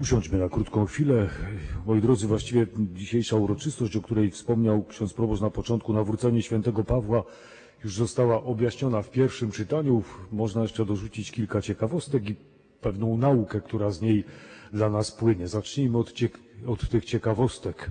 Usiądźmy na krótką chwilę. Moi drodzy, właściwie dzisiejsza uroczystość, o której wspomniał ksiądz proboszcz na początku, nawrócenie świętego Pawła, już została objaśniona w pierwszym czytaniu. Można jeszcze dorzucić kilka ciekawostek i pewną naukę, która z niej dla nas płynie. Zacznijmy od, od tych ciekawostek.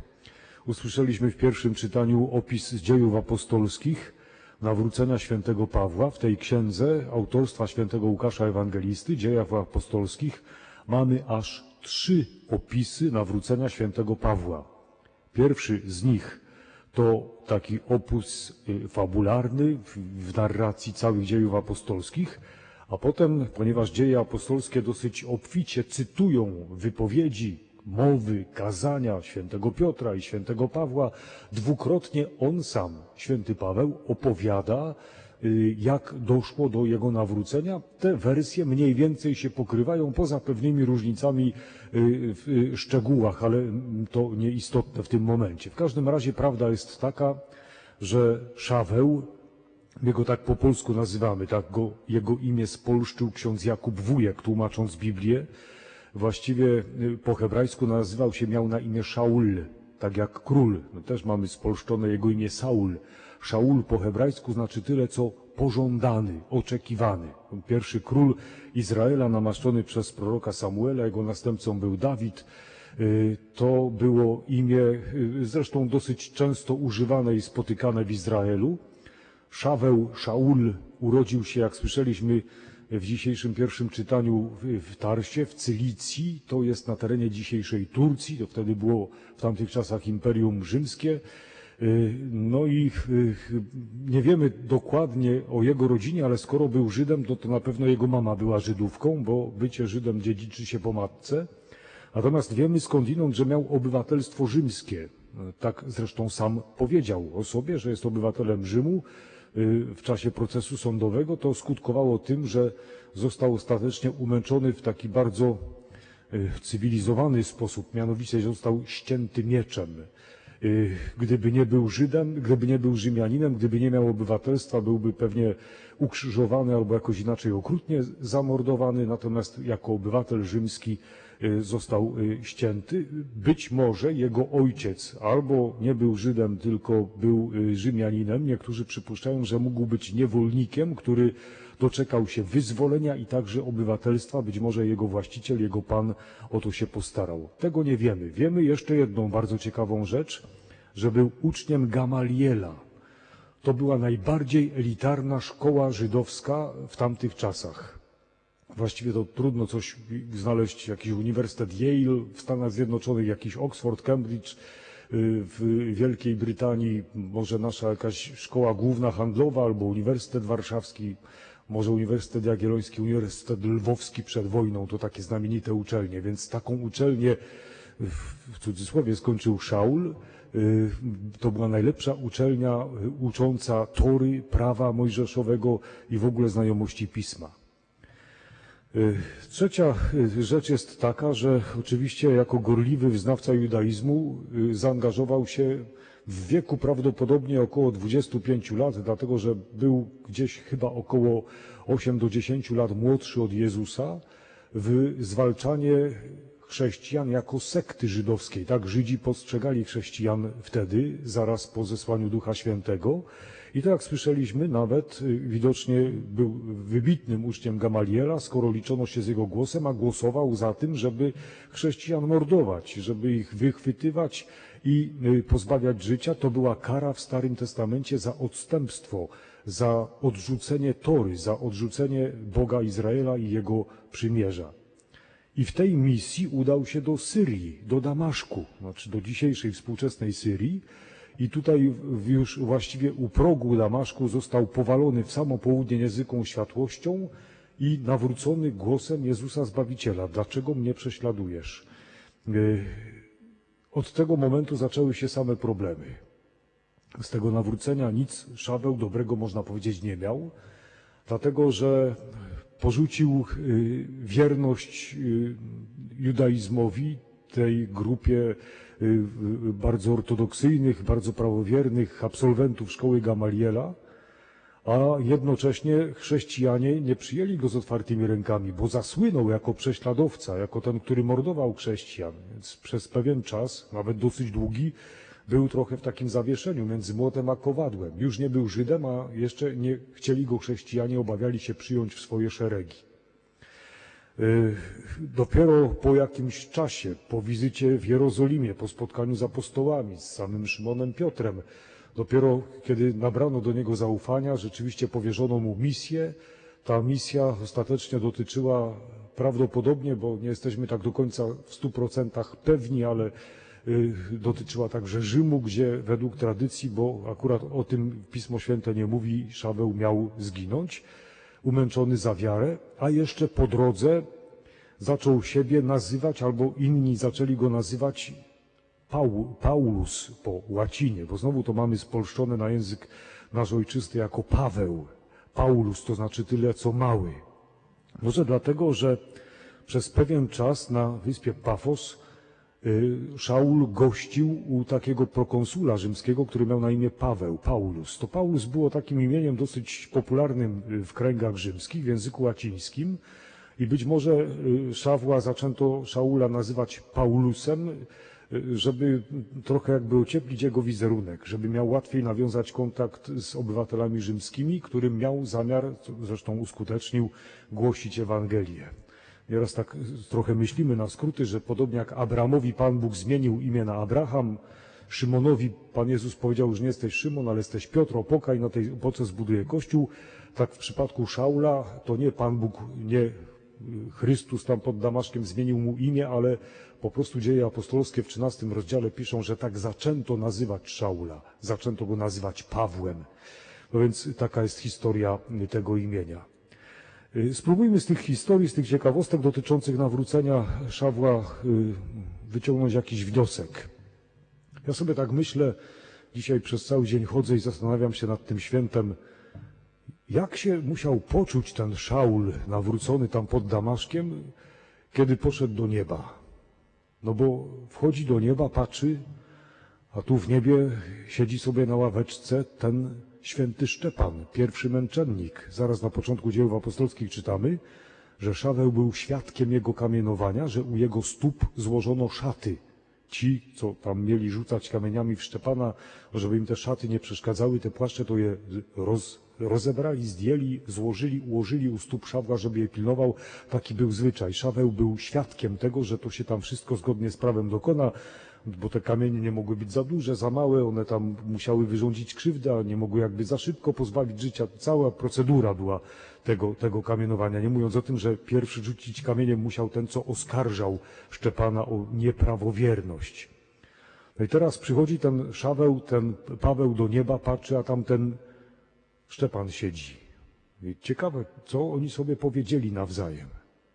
Usłyszeliśmy w pierwszym czytaniu opis dziejów apostolskich, nawrócenia świętego Pawła. W tej księdze autorstwa świętego Łukasza Ewangelisty, dziejach apostolskich, mamy aż trzy opisy nawrócenia świętego Pawła. Pierwszy z nich to taki opus y, fabularny w, narracji całych dziejów apostolskich, a potem, ponieważ dzieje apostolskie dosyć obficie cytują wypowiedzi, mowy, kazania świętego Piotra i świętego Pawła, dwukrotnie on sam, święty Paweł, opowiada, jak doszło do jego nawrócenia. Te wersje mniej więcej się pokrywają, poza pewnymi różnicami y, w y, szczegółach, ale to nieistotne w tym momencie. W każdym razie prawda jest taka, że Szaweł, my go tak po polsku nazywamy, tak go, jego imię spolszczył ksiądz Jakub Wujek, tłumacząc Biblię. Właściwie y, po hebrajsku nazywał się, miał na imię Szaul, tak jak król. My też mamy spolszczone jego imię Saul. Szaul po hebrajsku znaczy tyle, co pożądany, oczekiwany. Pierwszy król Izraela namaszczony przez proroka Samuela, jego następcą był Dawid. Y, To było imię y, zresztą dosyć często używane i spotykane w Izraelu. Szaweł, Szaul urodził się, jak słyszeliśmy w dzisiejszym pierwszym czytaniu w- Tarsie, w Cylicji, to jest na terenie dzisiejszej Turcji, to wtedy było w tamtych czasach Imperium Rzymskie. Y, No i y, nie wiemy dokładnie o jego rodzinie, ale skoro był Żydem, no to na pewno jego mama była Żydówką, bo bycie Żydem dziedziczy się po matce. Natomiast wiemy skądinąd, że miał obywatelstwo rzymskie. Tak zresztą sam powiedział o sobie, że jest obywatelem Rzymu. Y, W czasie procesu sądowego to skutkowało tym, że został ostatecznie umęczony w taki bardzo y, cywilizowany sposób, mianowicie został ścięty mieczem. Y, Gdyby nie był Żydem, gdyby nie był Rzymianinem, gdyby nie miał obywatelstwa, byłby pewnie ukrzyżowany albo jakoś inaczej okrutnie zamordowany, natomiast jako obywatel rzymski y, został y, ścięty. Być może jego ojciec albo nie był Żydem, tylko był Rzymianinem. Niektórzy przypuszczają, że mógł być niewolnikiem, który doczekał się wyzwolenia i także obywatelstwa. Być może jego właściciel, jego pan o to się postarał. Tego nie wiemy. Wiemy jeszcze jedną bardzo ciekawą rzecz, że był uczniem Gamaliela. To była najbardziej elitarna szkoła żydowska w tamtych czasach. Właściwie to trudno coś znaleźć, jakiś uniwersytet Yale w Stanach Zjednoczonych, jakiś Oxford, Cambridge y, w Wielkiej Brytanii, może nasza jakaś szkoła główna handlowa albo Uniwersytet Warszawski, może Uniwersytet Jagielloński, Uniwersytet Lwowski przed wojną, to takie znamienite uczelnie, więc taką uczelnię w cudzysłowie skończył Szaul. Y, To była najlepsza uczelnia y, ucząca tory, prawa mojżeszowego i w ogóle znajomości pisma. Y, Trzecia rzecz jest taka, że oczywiście jako gorliwy wyznawca judaizmu zaangażował się w wieku prawdopodobnie około 25 lat, dlatego że był gdzieś chyba około 8 do 10 lat młodszy od Jezusa, w zwalczanie chrześcijan jako sekty żydowskiej. Tak Żydzi postrzegali chrześcijan wtedy, zaraz po zesłaniu Ducha Świętego. I tak jak słyszeliśmy, nawet y, widocznie był wybitnym uczniem Gamaliela, skoro liczono się z jego głosem, a głosował za tym, żeby chrześcijan mordować, żeby ich wychwytywać i y, pozbawiać życia. To była kara w Starym Testamencie za odstępstwo, za odrzucenie Tory, za odrzucenie Boga Izraela i jego przymierza. I w tej misji udał się do Syrii, do Damaszku, znaczy do dzisiejszej współczesnej Syrii. I tutaj już właściwie u progu Damaszku został powalony w samo południe niezwykłą światłością i nawrócony głosem Jezusa Zbawiciela. Dlaczego mnie prześladujesz? Y, Od tego momentu zaczęły się same problemy. Z tego nawrócenia nic Szaweł dobrego, można powiedzieć, nie miał, dlatego że porzucił y, wierność y, judaizmowi, tej grupie y, bardzo ortodoksyjnych, bardzo prawowiernych absolwentów szkoły Gamaliela, a jednocześnie chrześcijanie nie przyjęli go z otwartymi rękami, bo zasłynął jako prześladowca, jako ten, który mordował chrześcijan. Więc przez pewien czas, nawet dosyć długi, był trochę w takim zawieszeniu między młotem a kowadłem. Już nie był Żydem, a jeszcze nie chcieli go chrześcijanie, obawiali się przyjąć w swoje szeregi. Y, Dopiero po jakimś czasie, po wizycie w Jerozolimie, po spotkaniu z apostołami, z samym Szymonem Piotrem, dopiero kiedy nabrano do niego zaufania, rzeczywiście powierzono mu misję. Ta misja ostatecznie dotyczyła prawdopodobnie, bo nie jesteśmy tak do końca w stu procentach pewni, ale dotyczyła także Rzymu, gdzie według tradycji, bo akurat o tym Pismo Święte nie mówi, Szaweł miał zginąć umęczony za wiarę, a jeszcze po drodze zaczął siebie nazywać, albo inni zaczęli go nazywać Paul, Paulus po łacinie, bo znowu to mamy spolszczone na język nasz ojczysty jako Paweł. Paulus to znaczy tyle co mały. Może dlatego, że przez pewien czas na wyspie Pafos y, Szaul gościł u takiego prokonsula rzymskiego, który miał na imię Paweł, Paulus. To Paulus było takim imieniem dosyć popularnym y, w kręgach rzymskich, w języku łacińskim i być może y, Szawła zaczęto Szaula nazywać Paulusem, y, żeby trochę jakby ocieplić jego wizerunek, żeby miał łatwiej nawiązać kontakt z obywatelami rzymskimi, którym miał zamiar, zresztą uskutecznił, głosić Ewangelię. Nieraz tak trochę myślimy na skróty, że podobnie jak Abrahamowi Pan Bóg zmienił imię na Abraham, Szymonowi Pan Jezus powiedział, że nie jesteś Szymon, ale jesteś Piotr, opokaj, na tej opoce zbuduje Kościół. Tak w przypadku Szaula to nie Pan Bóg, nie Chrystus tam pod Damaszkiem zmienił mu imię, ale po prostu dzieje apostolskie w 13 rozdziale piszą, że tak zaczęto nazywać Szaula, zaczęto go nazywać Pawłem. No więc taka jest historia tego imienia. Y, Spróbujmy z tych historii, z tych ciekawostek dotyczących nawrócenia Szawła y, wyciągnąć jakiś wniosek. Ja sobie tak myślę, dzisiaj przez cały dzień chodzę i zastanawiam się nad tym świętem, jak się musiał poczuć ten Szaul nawrócony tam pod Damaszkiem, kiedy poszedł do nieba. No bo wchodzi do nieba, patrzy, a tu w niebie siedzi sobie na ławeczce ten święty Szczepan, pierwszy męczennik. Zaraz na początku dziejów apostolskich czytamy, że Szaweł był świadkiem jego kamienowania, że u jego stóp złożono szaty. Ci, co tam mieli rzucać kamieniami w Szczepana, żeby im te szaty nie przeszkadzały, te płaszcze, to je roz, rozebrali, zdjęli, złożyli, ułożyli u stóp Szawła, żeby je pilnował. Taki był zwyczaj. Szaweł był świadkiem tego, że to się tam wszystko zgodnie z prawem dokona, bo te kamienie nie mogły być za duże, za małe, one tam musiały wyrządzić krzywdę, a nie mogły jakby za szybko pozbawić życia. Cała procedura była tego, tego kamienowania. Nie mówiąc o tym, że pierwszy rzucić kamieniem musiał ten, co oskarżał Szczepana o nieprawowierność. No i teraz przychodzi ten Szaweł, ten Paweł do nieba, patrzy, a tam ten Szczepan siedzi. Ciekawe, co oni sobie powiedzieli nawzajem.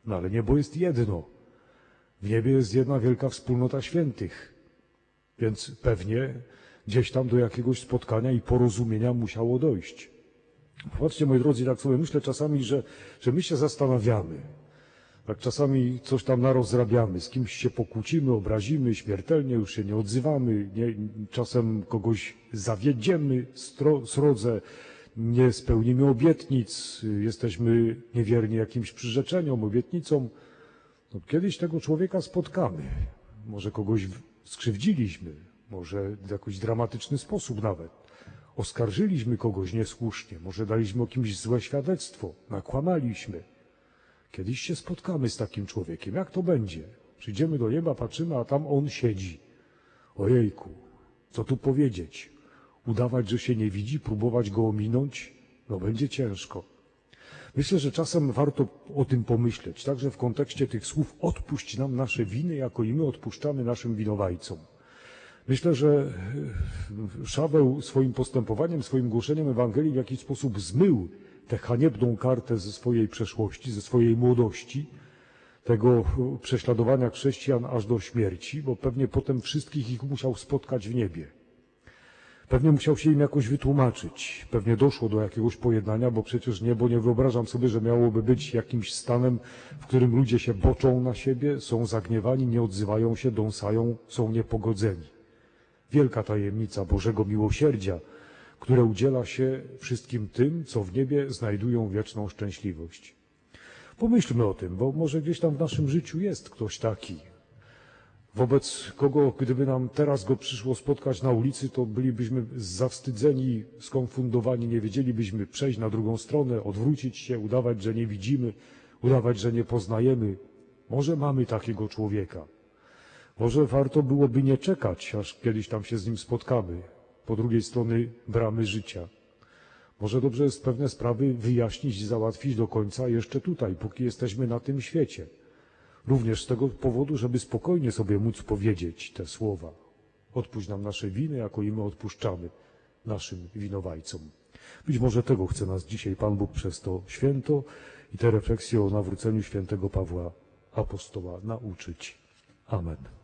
No ale niebo jest jedno. W niebie jest jedna wielka wspólnota świętych. Więc pewnie gdzieś tam do jakiegoś spotkania i porozumienia musiało dojść. Patrzcie, moi drodzy, tak sobie myślę czasami, że, że my się zastanawiamy. Tak czasami coś tam narozrabiamy, z kimś się pokłócimy, obrazimy śmiertelnie, już się nie odzywamy, nie, czasem kogoś zawiedziemy stro, srodze, nie spełnimy obietnic, jesteśmy niewierni jakimś przyrzeczeniom, obietnicom. No, kiedyś tego człowieka spotkamy. Może kogoś skrzywdziliśmy, może w jakiś dramatyczny sposób nawet. Oskarżyliśmy kogoś niesłusznie, może daliśmy o kimś złe świadectwo, nakłamaliśmy. Kiedyś się spotkamy z takim człowiekiem. Jak to będzie? Przyjdziemy do nieba, patrzymy, a tam on siedzi. Ojejku, co tu powiedzieć? Udawać, że się nie widzi, próbować go ominąć? No będzie ciężko. Myślę, że czasem warto o tym pomyśleć, także w kontekście tych słów odpuść nam nasze winy, jako i my odpuszczamy naszym winowajcom. Myślę, że e, Szaweł swoim postępowaniem, swoim głoszeniem Ewangelii w jakiś sposób zmył tę haniebną kartę ze swojej przeszłości, ze swojej młodości, tego prześladowania chrześcijan aż do śmierci, bo pewnie potem wszystkich ich musiał spotkać w niebie. Pewnie musiał się im jakoś wytłumaczyć. Pewnie doszło do jakiegoś pojednania, bo przecież niebo nie wyobrażam sobie, że miałoby być jakimś stanem, w którym ludzie się boczą na siebie, są zagniewani, nie odzywają się, dąsają, są niepogodzeni. Wielka tajemnica Bożego miłosierdzia, które udziela się wszystkim tym, co w niebie znajdują wieczną szczęśliwość. Pomyślmy o tym, bo może gdzieś tam w naszym życiu jest ktoś taki, wobec kogo, gdyby nam teraz go przyszło spotkać na ulicy, to bylibyśmy zawstydzeni, skonfundowani, nie wiedzielibyśmy przejść na drugą stronę, odwrócić się, udawać, że nie widzimy, udawać, że nie poznajemy. Może mamy takiego człowieka. Może warto byłoby nie czekać, aż kiedyś tam się z nim spotkamy, po drugiej stronie bramy życia. Może dobrze jest pewne sprawy wyjaśnić i załatwić do końca jeszcze tutaj, póki jesteśmy na tym świecie. Również z tego powodu, żeby spokojnie sobie móc powiedzieć te słowa. Odpuść nam nasze winy, jako i my odpuszczamy naszym winowajcom. Być może tego chce nas dzisiaj Pan Bóg przez to święto i te refleksje o nawróceniu świętego Pawła Apostoła nauczyć. Amen.